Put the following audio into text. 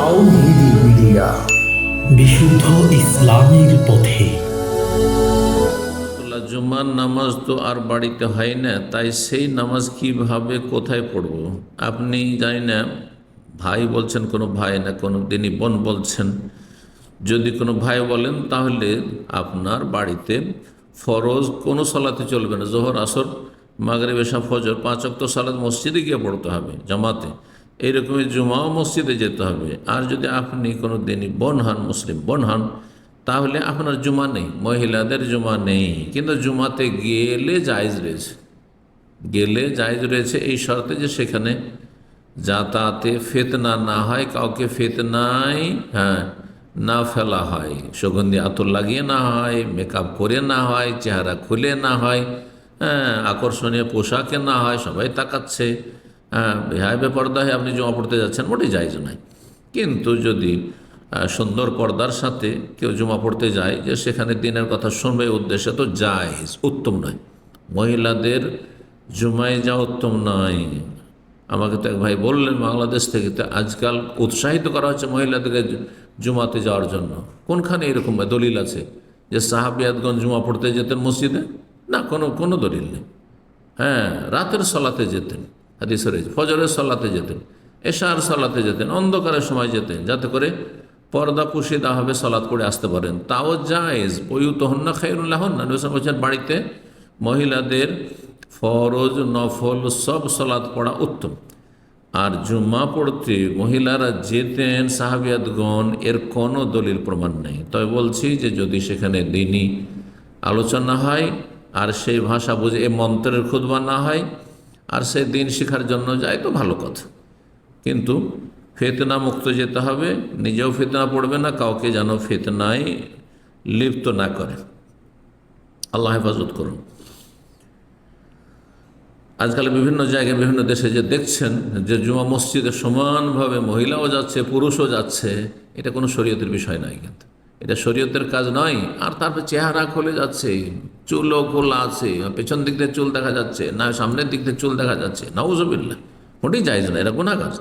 তাওহিদি media. বিশুদ্ধ ইসলামের পথে। জুমার নামাজ তো আর বাড়িতে হয় না, তাই সেই নামাজ কীভাবে কোথায় পড়ব? আপনি জানি না, ভাই বলছেন, কোনো ভাই না, কোনো দিনই বোন বলছেন। যদি কোনো ভাই বলেন, তাহলে আপনার বাড়িতে ফরজ কোনো সলাতে চলবে না। জোহর, আসর মাগরে বেশা ফজর, পাঁচ অক্ত সালাদ মসজিদে গিয়ে পড়তে হবে, জামাতে। এইরকমই জুমাও মসজিদে যেতে হবে। আর যদি আপনি কোনো দিনই বন হন, মুসলিম বন হন, তাহলে আপনার জুমা নেই, মহিলাদের জুমা নেই। কিন্তু জুমাতে গেলে জায়জ রয়েছে। গেলে জায়জ রয়েছে এই শর্তে যে সেখানে যাতায়াতে ফেতনা না হয়, কাউকে ফেতনায় হ্যাঁ না ফেলা হয়। সুগন্ধি আতর লাগিয়ে না হয়, মেকআপ করে না হয়, চেহারা খুলে না হয় হ্যাঁ আকর্ষণীয় পোশাকে না হয়, সবাই তাকাচ্ছে। হ্যাঁ বেপর্দা হয়ে আপনি জমা পড়তে যাচ্ছেন, মোটেই জায়জ নাই। কিন্তু যদি সুন্দর পর্দার সাথে কেউ জমা পড়তে যায়, যে সেখানে দিনের কথা শুনবে উদ্দেশ্যে, তো জায়জ, উত্তম নয়। মহিলাদের জুমায় যাওয়া উত্তম নয়। আমাকে তো এক ভাই বললেন, বাংলাদেশ থেকে তো আজকাল উৎসাহিত করা হচ্ছে মহিলাদেরকে জুমাতে যাওয়ার জন্য। কোনখানে এরকম দলিল আছে যে সাহাবিয়াতগঞ্জ জুমা পড়তে যেতেন মসজিদে? না, কোনো কোনো দলিল নেই। হ্যাঁ রাতের সলাতে যেতেন। হাদিসে রয়েছে। ফজরের সলাতে যেতেন, এশার সলাতে যেতেন, অন্ধকারের সময় যেতেন, যাতে করে পর্দা পুষিদা হবে সলাৎ করে আসতে পারেন। তাও জায়েজ, বইউত হন্না খাইরুল্লাহ হন্না নবী বলছেন, বাড়িতে মহিলাদের ফরজ, নফল, সব সলাৎ পড়া উত্তম। আর জুম্মা পড়তে মহিলারা যেতেন, সাহাবিয়াতগণ, এর কোনো দলিল প্রমাণ নেই। তবে বলছি যে যদি সেখানে দিনই আলোচনা হয়, আর সেই ভাষা বুঝে এ মন্ত্রের খুদবা না হয় আর সে দিন শেখার জন্য যায় তো ভালো কথা। কিন্তু ফেতনা মুক্ত যেতে হবে, নিজেও ফেতনা পড়বে না, কাউকে যেন ফেতনায় লিপ্ত না করে। আল্লাহ হেফাজত করুন। আজকাল বিভিন্ন জায়গায় বিভিন্ন দেশে যে দেখছেন যে জুমা মসজিদে সমানভাবে মহিলাও যাচ্ছে, পুরুষও যাচ্ছে, এটা কোনো শরীয়তের বিষয় নয় কিন্তু। এটা শরীয়তের কাজ নয়। আর তারপর চেহারা খুলে যাচ্ছে, চুলও খোলা আছে, পেছন দিক থেকে চুল দেখা যাচ্ছে, না সামনের দিক থেকে চুল দেখা যাচ্ছে নাউজবিল্লা মোটেই যাইজ না, এটা গুণাগার